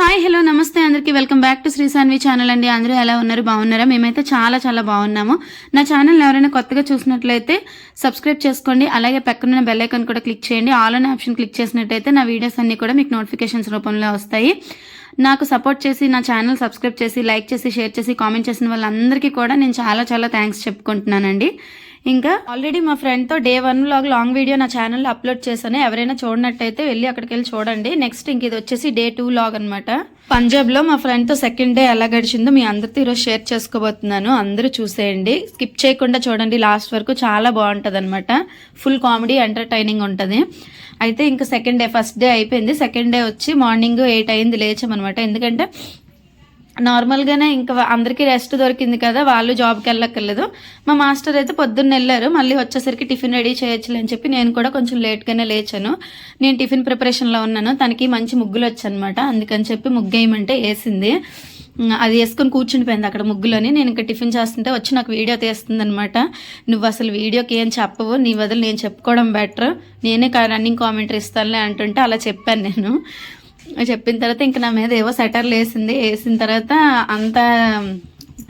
Hi hello నమస్తే. అందరికీ welcome back to Shri Saanvi channel అండి. అందరూ ఎలా ఉన్నారు? బాగున్నారా? మేమైతే చాలా చాలా బాగున్నాము. నా ఛానల్ ఎవరైనా కొత్తగా చూసినట్లయితే సబ్స్క్రైబ్ చేసుకోండి. అలాగే పక్కన బెల్ ఐకాన్ కూడా క్లిక్ చేయండి. ఆల్ అనే ఆప్షన్ క్లిక్ చేసినట్టయితే నా వీడియోస్ అన్ని కూడా మీకు నోటిఫికేషన్స్ రూపంలో వస్తాయి. నాకు సపోర్ట్ చేసి నా ఛానల్ సబ్స్క్రైబ్ చేసి లైక్ చేసి షేర్ చేసి కామెంట్ చేసిన వాళ్ళందరికీ కూడా నేను చాలా చాలా థ్యాంక్స్ చెప్పుకుంటున్నానండి. ఇంకా ఆల్రెడీ మా ఫ్రెండ్తో day one vlog long video నా ఛానల్లో అప్లోడ్ చేశాను. ఎవరైనా చూడనట్టయితే వెళ్ళి అక్కడికి వెళ్ళి చూడండి. నెక్స్ట్ ఇంక ఇది వచ్చేసి డే టూ లాగ్ అనమాట పంజాబ్లో మా ఫ్రెండ్తో సెకండ్ డే ఎలా గడిచిందో మీ అందరితో ఈరోజు షేర్ చేసుకోబోతున్నాను. అందరూ చూసేయండి. స్కిప్ చేయకుండా చూడండి. లాస్ట్ వరకు చాలా బాగుంటుంది అనమాట ఫుల్ కామెడీ ఎంటర్టైనింగ్ ఉంటుంది. అయితే ఇంకా సెకండ్ డే ఫస్ట్ డే అయిపోయింది. సెకండ్ డే వచ్చి మార్నింగ్ ఎయిట్ అయింది లేచామన్నమాట. ఎందుకంటే నార్మల్గానే ఇంకా అందరికీ రెస్ట్ దొరికింది కదా వాళ్ళు జాబ్కి వెళ్ళక్కర్లేదు. మా మాస్టర్ అయితే పొద్దున్న వెళ్ళారు మళ్ళీ వచ్చేసరికి టిఫిన్ రెడీ చేయొచ్చులే అని చెప్పి నేను కూడా కొంచెం లేట్గానే లేచాను. నేను టిఫిన్ ప్రిపరేషన్లో ఉన్నాను తనకి మంచి ముగ్గులు వచ్చనమాట అందుకని చెప్పి ముగ్గు వేయమంటే వేసింది అది వేసుకొని కూర్చుండిపోయింది అక్కడ ముగ్గులని. నేను ఇంకా టిఫిన్ చేస్తుంటే వచ్చి నాకు వీడియో తీస్తుంది అనమాట నువ్వు అసలు వీడియోకి ఏం చెప్పవు నీ వదిలి నేను చెప్పుకోవడం బెటర్. నేనే రన్నింగ్ కామెంటరీ ఇస్తానులే అంటుంటే అలా చెప్పాను నేను. చెప్పిన తర్వాత ఇంకా నా మీద ఏవో సెటర్లు వేసింది వేసిన తర్వాత అంతా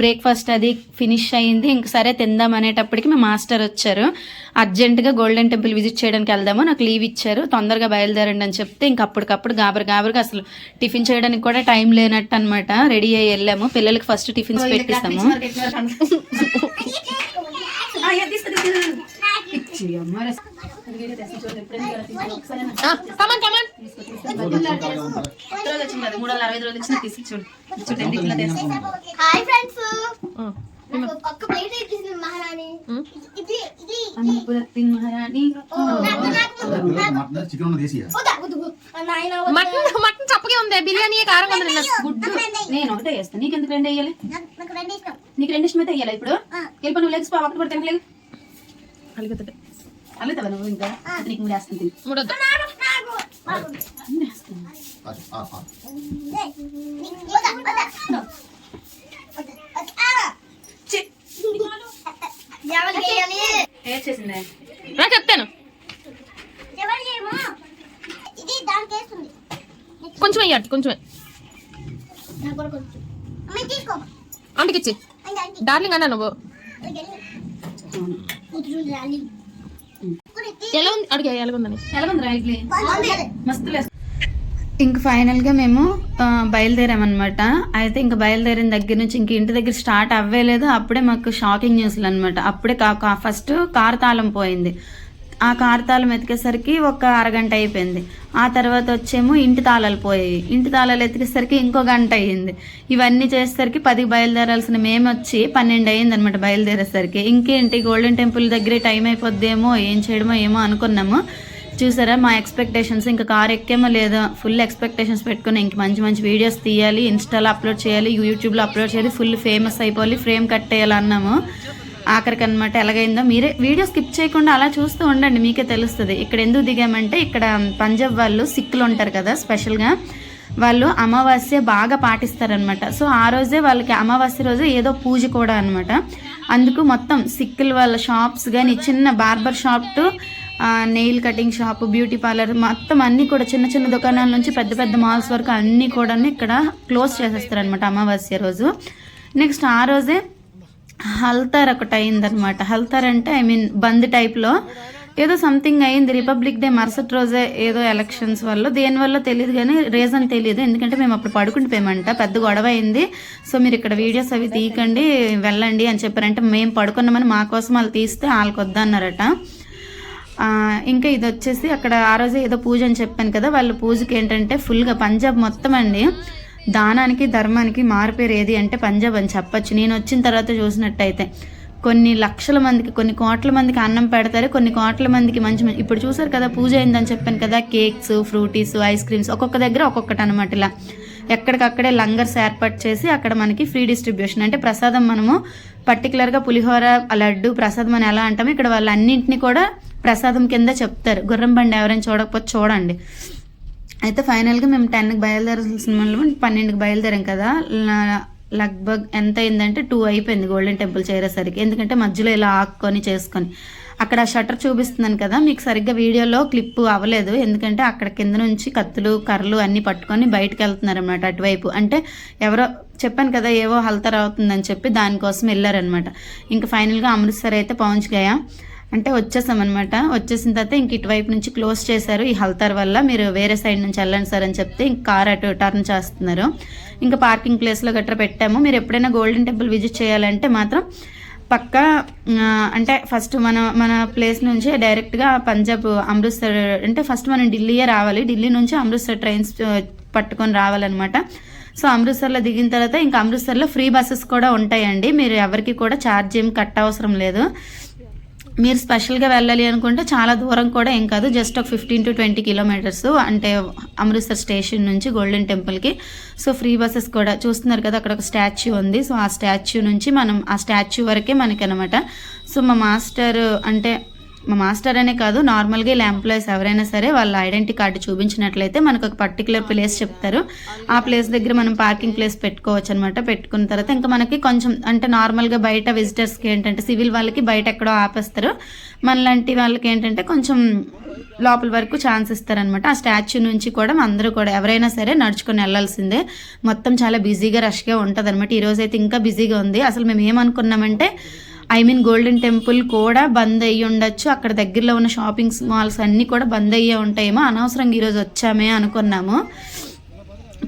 బ్రేక్ఫాస్ట్ అది ఫినిష్ అయ్యింది ఇంక సరే తిందాం అనేటప్పటికి మా మాస్టర్ వచ్చారు. అర్జెంటుగా గోల్డెన్ టెంపుల్ విజిట్ చేయడానికి వెళ్దాము. నాకు లీవ్ ఇచ్చారు. తొందరగా బయలుదేరండి అని చెప్తే ఇంక అప్పటికప్పుడు గాబర్ గాబర్గా అసలు టిఫిన్ చేయడానికి కూడా టైం లేనట్టు అనమాట రెడీ అయ్యి వెళ్ళాము. పిల్లలకి first tiffins పెట్టిస్తాము. Come on come on hi friends. ఒక్క ప్లేట్ ఇచ్చింది మహారాణి. ఇది ఇది చికెన్ వద్దు నాయన మటన్ మటన్ చప్పగా ఉంది. బిర్యానీ కారంగా ఉంది? గుడ్డు. నేను ఒకటే చేస్తాను నీకు ఎందుకు రెండు వేయాలి? నాకు రెండు ఇష్టం. నీకు రెండు ఇష్టమైతే వేయాలి ఇప్పుడు? వెళ్ళిపో నువ్వు లెగ్స్ ఒకటి కూడా తినలేదు అలుగుతుంది అల్లుతావా నువ్వు ఇంకా? అయితే నీకు మూడు వేస్తాను తిని. మూడొద్దు రా చెప్తాను కొంచెం అయ్యాడు కొంచెం అంటే డార్లింగ్ అన్నా నువ్వు. ఎలా ఉంది అడిగా ఎలాగుందని ఎలాగుందిరా ఇడ్లీ? మస్తు ఇంక ఫైనల్గా మేము బయలుదేరామన్నమాట. అయితే ఇంక బయలుదేరిన దగ్గర నుంచి ఇంక ఇంటి దగ్గర స్టార్ట్ అవ్వేలేదు. అప్పుడే మాకు షాకింగ్ న్యూస్లు అనమాట అప్పుడే కా ఫస్ట్ కారు తాళం పోయింది. ఆ కారు తాళం ఎతికేసరికి ఒక అరగంట అయిపోయింది. ఆ తర్వాత వచ్చేమో ఇంటి తాళాలు పోయాయి. ఇంటి తాళాలు ఎతికేసరికి ఇంకో గంట అయ్యింది. ఇవన్నీ చేసేసరికి పదికి బయలుదేరాల్సిన మేము వచ్చి పన్నెండు అయ్యింది అనమాట బయలుదేరేసరికి. ఇంకేంటి గోల్డెన్ టెంపుల్ దగ్గరే టైం అయిపోద్దేమో ఏం చేయడమో ఏమో అనుకున్నాము. చూసారా మా ఎక్స్పెక్టేషన్స్ ఇంకా కార్ ఎక్కేమో లేదా ఫుల్ ఎక్స్పెక్టేషన్స్ పెట్టుకుని ఇంక మంచి మంచి వీడియోస్ తీయాలి ఇన్స్టాలో అప్లోడ్ చేయాలి యూట్యూబ్లో అప్లోడ్ చేయాలి ఫుల్ ఫేమస్ అయిపోవాలి ఫ్రేమ్ కట్టేయాలి అన్నాము. ఆఖరికి అనమాట ఎలాగైందో. మీరే వీడియో స్కిప్ చేయకుండా అలా చూస్తూ ఉండండి మీకే తెలుస్తుంది. ఇక్కడ ఎందుకు దిగామంటే ఇక్కడ పంజాబ్ వాళ్ళు సిక్కులు ఉంటారు కదా స్పెషల్గా. వాళ్ళు అమావాస్య బాగా పాటిస్తారనమాట. సో ఆ రోజే వాళ్ళకి అమావాస్య రోజు ఏదో పూజ కూడా అనమాట. అందుకు మొత్తం సిక్కులు వాళ్ళ షాప్స్ కానీ చిన్న barber shop to nail cutting shop beauty parlour మొత్తం అన్నీ కూడా చిన్న చిన్న దుకాణాల నుంచి పెద్ద పెద్ద మాల్స్ వరకు అన్నీ కూడా ఇక్కడ క్లోజ్ చేసేస్తారనమాట అమావాస్య రోజు. నెక్స్ట్ ఆ రోజే హల్తార్ ఒకటి అయిందనమాట హల్తార్ అంటే ఐ మీన్ బంద్ టైప్లో. ఏదో సంథింగ్ అయింది. రిపబ్లిక్ డే మరుసటి రోజే ఏదో ఎలక్షన్స్ వల్ల. దేని వల్ల తెలియదు కానీ రీజన్ తెలియదు ఎందుకంటే మేము అప్పుడు పడుకుండిపోయామంట. పెద్ద గొడవ అయింది. సో మీరు ఇక్కడ వీడియోస్ అవి తీయకండి వెళ్ళండి అని చెప్పారంటే మేము పడుకున్నామని మా కోసం వాళ్ళు తీస్తే వాళ్ళకి వద్దన్నారట ఇంకా ఇది వచ్చేసి అక్కడ ఆ రోజే ఏదో పూజ అని చెప్పాను కదా. వాళ్ళ పూజకి ఏంటంటే ఫుల్గా పంజాబ్ మొత్తం అండి. దానానికి ధర్మానికి మారుపేరు ఏది అంటే పంజాబ్ అని చెప్పొచ్చు. నేను వచ్చిన తర్వాత చూసినట్టయితే కొన్ని లక్షల మందికి కొన్ని కోట్ల మందికి అన్నం పెడతారు కొన్ని కోట్ల మందికి మంచి మంచి ఇప్పుడు చూసారు కదా పూజ అయిందని చెప్పాను కదా కేక్స్ ఫ్రూటీస్ ఐస్ క్రీమ్స్ ఒక్కొక్క దగ్గర ఒక్కొక్కటి అనమాట ఇలా. ఎక్కడికక్కడే లంగర్స్ ఏర్పాటు చేసి అక్కడ మనకి ఫ్రీ డిస్ట్రిబ్యూషన్ అంటే ప్రసాదం మనము పర్టికులర్గా పులిహోర లడ్డు ప్రసాదం అని ఎలా అంటామో ఇక్కడ వాళ్ళు అన్నింటినీ కూడా ప్రసాదం కింద చెప్తారు. గుర్రం బండి ఎవరైనా చూడకపోతే చూడండి. అయితే ఫైనల్గా మేము టెన్కి బయలుదేరాల్సిన వాళ్ళు పన్నెండుకి బయలుదేరాం కదా. లగ్భగ్ ఎంత అయిందంటే టూ అయిపోయింది గోల్డెన్ టెంపుల్ చేరేసరికి. ఎందుకంటే మధ్యలో ఇలా ఆక్కొని చేసుకొని. అక్కడ షటర్ చూపిస్తున్నాను కదా మీకు సరిగ్గా వీడియోలో క్లిప్ అవ్వలేదు. ఎందుకంటే అక్కడ కింద నుంచి కత్తులు కర్రలు అన్నీ పట్టుకొని బయటకు వెళ్తున్నారు అనమాట అటువైపు. అంటే ఎవరో చెప్పాను కదా ఏవో హల్తర్ అవుతుందని చెప్పి దానికోసం వెళ్ళారనమాట ఇంకా ఫైనల్గా అమృత్సర్ అయితే పవన్స్ గయా అంటే వచ్చేసామన్నమాట. వచ్చేసిన తర్వాత ఇంక ఇటువైపు నుంచి క్లోజ్ చేశారు ఈ హల్తార్ వల్ల. మీరు వేరే సైడ్ నుంచి వెళ్ళండి సార్ అని చెప్తే ఇంక కార్ అటు టర్న్ చేస్తున్నారు. ఇంకా పార్కింగ్ ప్లేస్లో గట్రా పెట్టాము. మీరు ఎప్పుడైనా గోల్డెన్ టెంపుల్ విజిట్ చేయాలంటే మాత్రం పక్క అంటే ఫస్ట్ మన మన ప్లేస్ నుంచి డైరెక్ట్గా పంజాబ్ అమృత్సర్ అంటే ఫస్ట్ మనం ఢిల్లీయే రావాలి. ఢిల్లీ నుంచి అమృత్సర్ ట్రైన్స్ పట్టుకొని రావాలన్నమాట. సో అమృత్సర్లో దిగిన తర్వాత ఇంకా అమృత్సర్లో ఫ్రీ బస్సెస్ కూడా ఉంటాయండి. మీరు ఎవరికి కూడా ఛార్జ్ ఏం కట్ అవసరం లేదు. మీరు స్పెషల్గా వెళ్ళాలి అనుకుంటే చాలా దూరం కూడా ఏం కాదు. జస్ట్ ఒక ఫిఫ్టీన్ టు ట్వంటీ కిలోమీటర్స్. అంటే అమృత్సర్ స్టేషన్ నుంచి గోల్డెన్ టెంపుల్కి. సో ఫ్రీ బస్సెస్ కూడా చూస్తున్నారు కదా అక్కడ ఒక స్టాచ్యూ ఉంది. సో ఆ స్టాచ్యూ నుంచి మనం ఆ స్టాచ్యూ వరకే మనకి అనమాట సో మా మాస్టర్ అంటే మా మాస్టర్ అనే కాదు నార్మల్గా ఇలా ఎంప్లాయీస్ ఎవరైనా సరే వాళ్ళ ఐడెంటిటీ కార్డు చూపించినట్లయితే మనకు ఒక పర్టికులర్ ప్లేస్ చెప్తారు. ఆ ప్లేస్ దగ్గర మనం పార్కింగ్ ప్లేస్ పెట్టుకోవచ్చు అనమాట పెట్టుకున్న తర్వాత ఇంకా మనకి కొంచెం అంటే నార్మల్గా బయట విజిటర్స్కి ఏంటంటే సివిల్ వాళ్ళకి బయట ఎక్కడో ఆపేస్తారు. మనలాంటి వాళ్ళకి ఏంటంటే కొంచెం లోపల వరకు ఛాన్స్ ఇస్తారనమాట ఆ స్టాచ్యూ నుంచి కూడా అందరూ కూడా ఎవరైనా సరే నడుచుకొని వెళ్ళాల్సిందే. మొత్తం చాలా బిజీగా రష్గా ఉంటుంది అనమాట ఈరోజు అయితే ఇంకా బిజీగా ఉంది. అసలు మేము ఏమనుకున్నామంటే ఐ మీన్ గోల్డెన్ టెంపుల్ కూడా బంద్ అయ్యి ఉండొచ్చు. అక్కడ దగ్గరలో ఉన్న షాపింగ్ మాల్స్ అన్నీ కూడా బంద్ అయ్యే ఉంటాయేమో. అనవసరంగా ఈరోజు వచ్చామే అనుకున్నాము.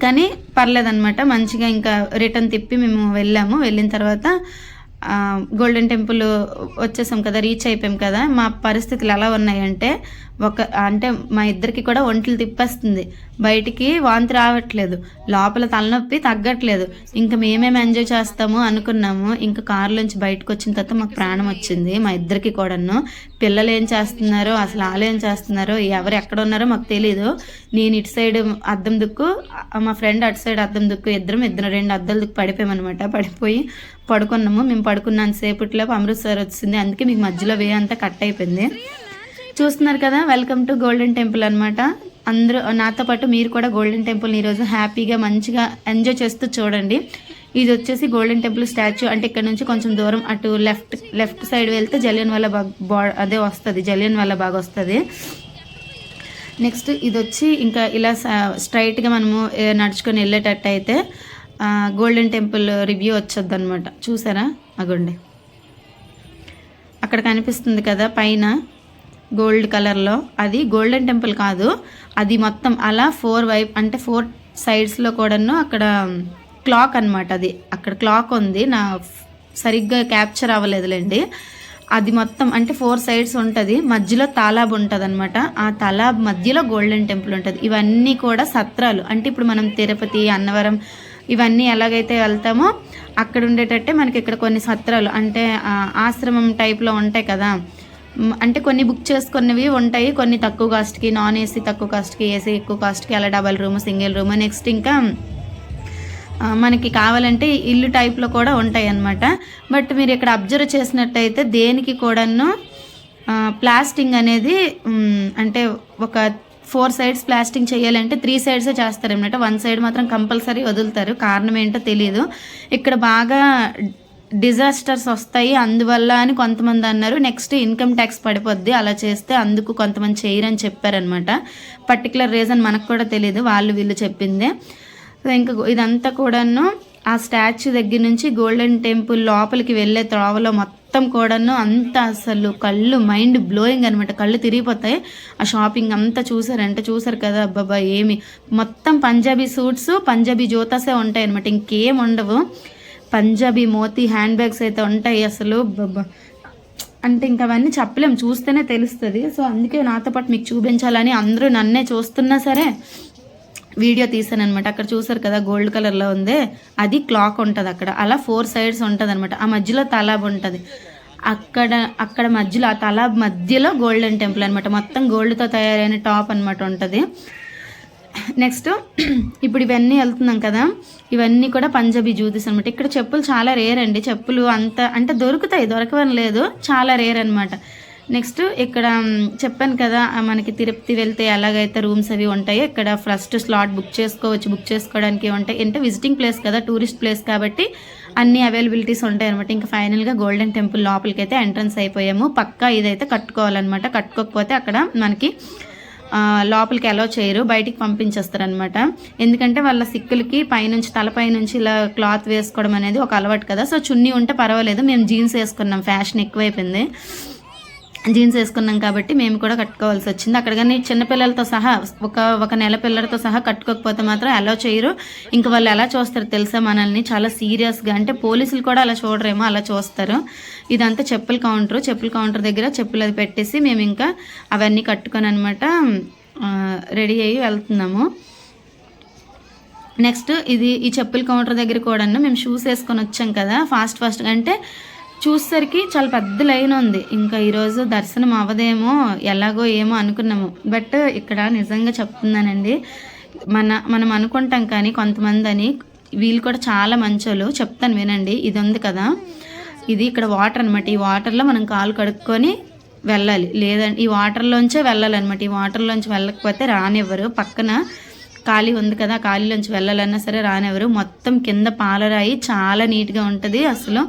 కానీ పర్లేదన్నమాట. మంచిగా ఇంకా రిటర్న్ తిప్పి మేము వెళ్ళాము. వెళ్ళిన తర్వాత గోల్డెన్ టెంపుల్ వచ్చేసాం కదా రీచ్ అయిపోయాం కదా మా పరిస్థితులు ఎలా ఉన్నాయంటే ఒక అంటే మా ఇద్దరికి కూడా ఒంట్లు తిప్పేస్తుంది. బయటికి వాంతి రావట్లేదు. లోపల తలనొప్పి తగ్గట్లేదు. ఇంకా మేమేం ఎంజాయ్ చేస్తాము అనుకున్నాము. ఇంకా కారులోంచి బయటకు వచ్చిన తర్వాత మాకు ప్రాణం వచ్చింది మా ఇద్దరికి కూడాను. పిల్లలు ఏం చేస్తున్నారో అసలు వాళ్ళు ఏం చేస్తున్నారో ఎవరు ఎక్కడ ఉన్నారో మాకు తెలియదు నేను ఇటు సైడ్ అద్దం దుక్కు మా ఫ్రెండ్ అటు సైడ్ అద్దం దుక్కు ఇద్దరం ఇద్దరు రెండు అద్దాలు దుక్కు పడిపోయామన్నమాట. పడిపోయి పడుకున్నాము. మేము పడుకున్నాను సేపట్లోపు అమృత్సర్ వచ్చింది. అందుకే మీకు మధ్యలో వే అంతా కట్ అయిపోయింది. చూస్తున్నారు కదా వెల్కమ్ టు గోల్డెన్ టెంపుల్ అనమాట అందరూ నాతో పాటు మీరు కూడా గోల్డెన్ టెంపుల్ని ఈరోజు హ్యాపీగా మంచిగా ఎంజాయ్ చేస్తూ చూడండి. ఇది వచ్చేసి గోల్డెన్ టెంపుల్ స్టాచ్యూ. అంటే ఇక్కడ నుంచి కొంచెం దూరం అటు లెఫ్ట్ లెఫ్ట్ సైడ్ వెళ్తే జలియన్ వల్ల బాగ్ బా అదే వస్తుంది. జలియన్ వల్ల బాగా వస్తుంది. నెక్స్ట్ ఇది వచ్చి ఇంకా ఇలా స్ట్రైట్గా మనము నడుచుకొని వెళ్ళేటట్టు అయితే గోల్డెన్ టెంపుల్ రివ్యూ వచ్చొద్ది అనమాట చూసారా? అగోండి. అక్కడ కనిపిస్తుంది కదా పైన గోల్డ్ కలర్లో. అది గోల్డెన్ టెంపుల్ కాదు. అది మొత్తం అలా ఫోర్ వైప్ అంటే ఫోర్ సైడ్స్లో కూడాను అక్కడ క్లాక్ అన్నమాట అది. అక్కడ క్లాక్ ఉంది. నా సరిగ్గా క్యాప్చర్ అవ్వలేదులేండి. అది మొత్తం అంటే ఫోర్ సైడ్స్ ఉంటుంది. మధ్యలో తాలాబ్ ఉంటుంది అనమాట ఆ తలాబ్ మధ్యలో గోల్డెన్ టెంపుల్ ఉంటుంది. ఇవన్నీ కూడా సత్రాలు. అంటే ఇప్పుడు మనం తిరుపతి అన్నవరం ఇవన్నీ ఎలాగైతే వెళ్తామో అక్కడ ఉండేటట్టే మనకి ఇక్కడ కొన్ని సత్రాలు అంటే ఆశ్రమం టైప్లో ఉంటాయి కదా. అంటే కొన్ని బుక్ చేసుకున్నవి ఉంటాయి కొన్ని తక్కువ కాస్ట్కి నాన్ ఏసీ తక్కువ కాస్ట్కి ఏసీ ఎక్కువ కాస్ట్కి అలా double room single room next ఇంకా మనకి కావాలంటే ఇల్లు టైప్లో కూడా ఉంటాయి అన్నమాట. బట్ మీరు ఇక్కడ అబ్జర్వ్ చేసినట్టయితే దేనికి కూడాను ప్లాస్టింగ్ అనేది అంటే ఒక ఫోర్ సైడ్స్ ప్లాస్టింగ్ చేయాలంటే త్రీ సైడ్సే చేస్తారనమాట వన్ సైడ్ మాత్రం కంపల్సరీ వదులుతారు. కారణం ఏంటో తెలియదు ఇక్కడ బాగా డిజాస్టర్స్ వస్తాయి. అందువల్ల అని కొంతమంది అన్నారు. నెక్స్ట్ ఇన్కమ్ ట్యాక్స్ పడిపోద్ది. అలా చేస్తే అందుకు కొంతమంది చేయరని చెప్పారనమాట పర్టికులర్ రీజన్ మనకు కూడా తెలియదు వాళ్ళు వీళ్ళు చెప్పిందే. సో ఇంకా ఇదంతా కూడాను ఆ స్టాచ్యూ దగ్గర నుంచి గోల్డెన్ టెంపుల్ లోపలికి వెళ్ళే త్రోవలో మొత్తం కూడాను అంత అసలు కళ్ళు మైండ్ బ్లోయింగ్ అనమాట కళ్ళు తిరిగిపోతాయి. ఆ షాపింగ్ అంతా చూసారంటే చూసారు కదా? అబ్బాబా ఏమి? మొత్తం పంజాబీ సూట్స్ పంజాబీ జోతాసే ఉంటాయి అనమాట ఇంకేం ఉండవు. పంజాబీ మోతీ హ్యాండ్ బ్యాగ్స్ అయితే ఉంటాయి అసలు. అంటే ఇంకా అవన్నీ చెప్పలేం చూస్తేనే తెలుస్తుంది. సో అందుకే నాతో పాటు మీకు చూపించాలని అందరూ నన్నే చూస్తున్నా సరే వీడియో తీసాను అనమాట అక్కడ చూసారు కదా గోల్డ్ కలర్లో ఉంది. అది క్లాక్ ఉంటుంది అక్కడ. అలా ఫోర్ సైడ్స్ ఉంటుంది అనమాట ఆ మధ్యలో తలాబ్ ఉంటుంది. అక్కడ అక్కడ మధ్యలో ఆ తలాబ్ మధ్యలో గోల్డెన్ టెంపుల్ అనమాట మొత్తం గోల్డ్తో తయారైన టాప్ అనమాట ఉంటుంది. నెక్స్ట్ ఇప్పుడు ఇవన్నీ వెళ్తున్నాం కదా. ఇవన్నీ కూడా పంజాబీ జ్యూతిస్ అనమాట ఇక్కడ చెప్పులు చాలా రేర్ అండి. చెప్పులు అంత అంటే దొరుకుతాయి దొరకవని లేదు. చాలా రేర్ అనమాట నెక్స్ట్ ఇక్కడ చెప్పాను కదా మనకి తిరుపతి వెళ్తే ఎలాగైతే రూమ్స్ అవి ఉంటాయో ఇక్కడ ఫస్ట్ స్లాట్ బుక్ చేసుకోవచ్చు బుక్ చేసుకోవడానికి ఉంటాయి అంటే విజిటింగ్ ప్లేస్ కదా టూరిస్ట్ ప్లేస్ కాబట్టి అన్ని అవైలబిలిటీస్ ఉంటాయి అనమాట ఇంకా ఫైనల్గా గోల్డెన్ టెంపుల్ లోపలికి అయితే ఎంట్రన్స్ అయిపోయాము. పక్కా ఇదైతే కట్టుకోవాలన్నమాట. కట్టుకోకపోతే అక్కడ మనకి లోపలికి అలో చేయరు బయటికి పంపించేస్తారు అనమాట ఎందుకంటే వాళ్ళ సిక్కులకి పైనుంచి తలపై నుంచి ఇలా క్లాత్ వేసుకోవడం అనేది ఒక అలవాటు కదా. సో చున్నీ ఉంటే పర్వాలేదు. మేము జీన్స్ వేసుకున్నాం ఫ్యాషన్ ఎక్కువైపోయింది. జీన్స్ వేసుకున్నాం కాబట్టి మేము కూడా కట్టుకోవాల్సి వచ్చింది. అక్కడ కానీ చిన్నపిల్లలతో సహా ఒక ఒక నెల పిల్లలతో సహా కట్టుకోకపోతే మాత్రం అలా చేయరు. ఇంకా వాళ్ళు ఎలా చూస్తారు తెలుసా మనల్ని? చాలా సీరియస్గా అంటే పోలీసులు కూడా అలా చూడరేమో అలా చూస్తారు. ఇదంతా చెప్పుల కౌంటర్. చెప్పుల కౌంటర్ దగ్గర చెప్పులు అది పెట్టేసి మేము ఇంకా అవన్నీ కట్టుకొని అనమాట రెడీ అయ్యి వెళ్తున్నాము. నెక్స్ట్ ఇది ఈ చెప్పుల కౌంటర్ దగ్గర కూడా మేము షూస్ వేసుకొని వచ్చాం కదా. ఫాస్ట్ ఫాస్ట్గా అంటే చూసేసరికి చాలా పెద్ద లైన్ ఉంది. ఇంకా ఈరోజు దర్శనం అవ్వదేమో ఎలాగో ఏమో అనుకున్నాము. బట్ ఇక్కడ నిజంగా చెప్తున్నానండి మన మనం అనుకుంటాం కానీ కొంతమంది అని వీళ్ళు కూడా చాలా మంచోళ్ళు. చెప్తాను వినండి ఇది ఉంది కదా. ఇది ఇక్కడ వాటర్ అనమాట ఈ వాటర్లో మనం కాలు కడుక్కొని వెళ్ళాలి. లేదంటే ఈ వాటర్లోంచే వెళ్ళాలన్నమాట. ఈ వాటర్లోంచి వెళ్ళకపోతే రానివ్వరు. పక్కన ఖాళీ ఉంది కదా ఖాళీలోంచి వెళ్ళాలన్నా సరే రానివ్వరు. మొత్తం కింద పాలరాయి చాలా నీట్గా ఉంటుంది. అసలు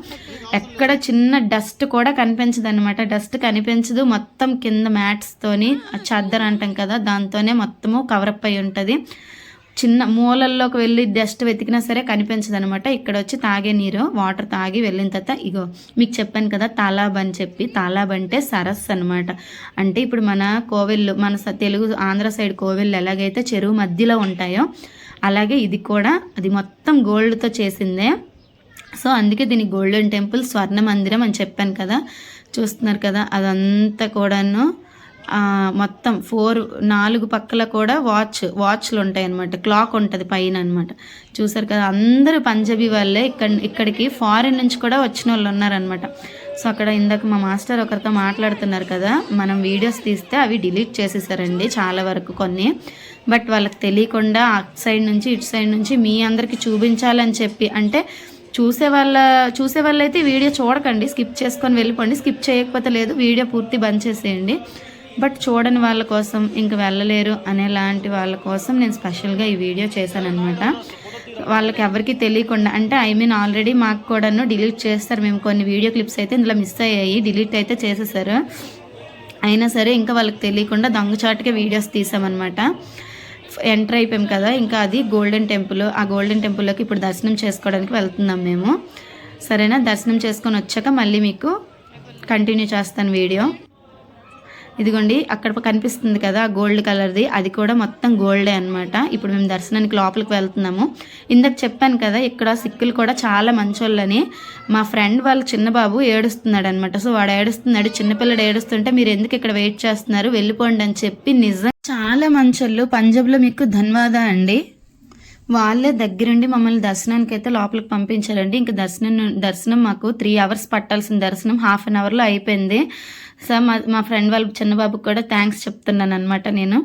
ఎక్కడ చిన్న డస్ట్ కూడా కనిపించదు అనమాట డస్ట్ కనిపించదు. మొత్తం కింద మ్యాట్స్తోని చద్దర్ అంటాం కదా దాంతోనే మొత్తము కవరప్ అయి ఉంటుంది. చిన్న మూలల్లోకి వెళ్ళి డస్ట్ వెతికినా సరే కనిపించదు అనమాట ఇక్కడ వచ్చి తాగే నీరు వాటర్ తాగి వెళ్ళిన తర్వాత ఇగో మీకు చెప్పాను కదా తాలాబ్ అని చెప్పి. తాలాబ్ అంటే సరస్సు అనమాట అంటే ఇప్పుడు మన కోవెళ్ళు మన స- తెలుగు ఆంధ్ర సైడ్ కోవిళ్ళు ఎలాగైతే చెరువు మధ్యలో ఉంటాయో అలాగే ఇది కూడా అది మొత్తం గోల్డ్తో చేసిందే. సో అందుకే దీని గోల్డెన్ టెంపుల్ స్వర్ణ మందిరం అని చెప్పాను కదా. చూస్తున్నారు కదా అదంతా కూడాను మొత్తం ఫోర్ నాలుగు పక్కల కూడా వాచ్ వాచ్లు ఉంటాయి అనమాట క్లాక్ ఉంటుంది పైన అనమాట చూసారు కదా అందరూ పంజాబీ వాళ్ళే. ఇక్కడ ఇక్కడికి ఫారిన్ నుంచి కూడా వచ్చిన వాళ్ళు ఉన్నారనమాట సో అక్కడ ఇందాక మా మాస్టర్ ఒకరితో మాట్లాడుతున్నారు కదా మనం వీడియోస్ తీస్తే అవి డిలీట్ చేసేసారండి చాలా వరకు కొన్ని. బట్ వాళ్ళకి తెలియకుండా అటు సైడ్ నుంచి ఇటు సైడ్ నుంచి మీ అందరికీ చూపించాలని చెప్పి అంటే చూసే వాళ్ళ చూసే వాళ్ళైతే వీడియో చూడకండి. స్కిప్ చేసుకొని వెళ్ళిపోండి. స్కిప్ చేయకపోతే లేదు వీడియో పూర్తి బంద్ చేసేయండి. బట్ చూడని వాళ్ళ కోసం ఇంక వెళ్ళలేరు అనేలాంటి వాళ్ళ కోసం నేను స్పెషల్గా ఈ వీడియో చేశానమాట వాళ్ళకి ఎవరికి తెలియకుండా అంటే ఐ మీన్ ఆల్రెడీ మాకు కూడాను డిలీట్ చేస్తారు. మేము కొన్ని వీడియో క్లిప్స్ అయితే ఇందులో మిస్ అయ్యాయి డిలీట్ అయితే చేసేసారు. అయినా సరే ఇంకా వాళ్ళకి తెలియకుండా దొంగచాటుగా వీడియోస్ తీసామన్నమాట. ఎంటర్ అయిపోయాం కదా ఇంకా అది గోల్డెన్ టెంపుల్ ఆ గోల్డెన్ టెంపుల్లోకి ఇప్పుడు దర్శనం చేసుకోవడానికి వెళ్తున్నాం మేము. సరేనా? దర్శనం చేసుకొని వచ్చాక మళ్ళీ మీకు కంటిన్యూ చేస్తాను వీడియో. ఇదిగోండి అక్కడ కనిపిస్తుంది కదా గోల్డ్ కలర్ది. అది కూడా మొత్తం గోల్డే అనమాట ఇప్పుడు మేము దర్శనానికి లోపలికి వెళ్తున్నాము. ఇందాక చెప్పాను కదా ఇక్కడ సిక్కులు కూడా చాలా మంచోళ్ళని. మా ఫ్రెండ్ వాళ్ళ చిన్న బాబు ఏడుస్తున్నాడు అనమాట సో వాడు ఏడుస్తున్నాడు చిన్నపిల్లడు ఏడుస్తుంటే మీరు ఎందుకు ఇక్కడ వెయిట్ చేస్తున్నారు? వెళ్ళిపోండి అని చెప్పి నిజం చాలా మంచోళ్ళు. పంజాబ్లో మీకు ధన్వాద అండి? వాళ్ళే దగ్గరుండి మమ్మల్ని దర్శనానికి అయితే లోపలికి పంపించారండి. ఇంకా దర్శనం దర్శనం మాకు త్రీ అవర్స్ పట్టాల్సిన దర్శనం. హాఫ్ అన్ అవర్లో అయిపోయింది. సో మా మా ఫ్రెండ్ వాళ్ళ చిన్నబాబుకి కూడా థ్యాంక్స్ చెప్తున్నాను అనమాట నేను.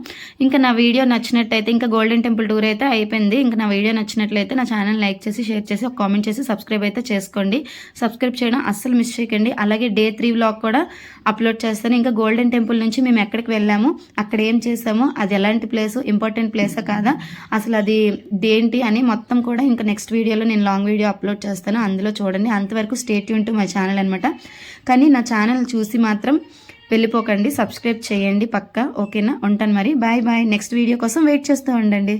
ఇంకా నా వీడియో నచ్చినట్టయితే ఇంకా గోల్డెన్ టెంపుల్ టూర్ అయితే అయిపోయింది. ఇంకా నా వీడియో నచ్చినట్లయితే నా ఛానల్ లైక్ చేసి షేర్ చేసి ఒక కామెంట్ చేసి సబ్స్క్రైబ్ అయితే చేసుకోండి. సబ్స్క్రైబ్ చేయడం అస్సలు మిస్ చేయకండి అలాగే డే త్రీ వ్లాగ్ కూడా అప్లోడ్ చేస్తాను. ఇంకా గోల్డెన్ టెంపుల్ నుంచి మేము ఎక్కడికి వెళ్ళాము అక్కడ ఏం చేసాము అది ఎలాంటి ప్లేస్ ఇంపార్టెంట్ ప్లేసా కాదా అసలు అది దేంటి అని మొత్తం కూడా ఇంకా నెక్స్ట్ వీడియోలో నేను లాంగ్ వీడియో అప్లోడ్ చేస్తాను. అందులో చూడండి. అంతవరకు state Yoon to my channel అనమాట కానీ నా ఛానల్ చూసి మాత్రం వెళ్ళిపోకండి సబ్స్క్రైబ్ చేయండి పక్కా ఓకేనా? ఉంటాను మరి. Bye bye. నెక్స్ట్ వీడియో కోసం వెయిట్ చేస్తూ ఉండండి.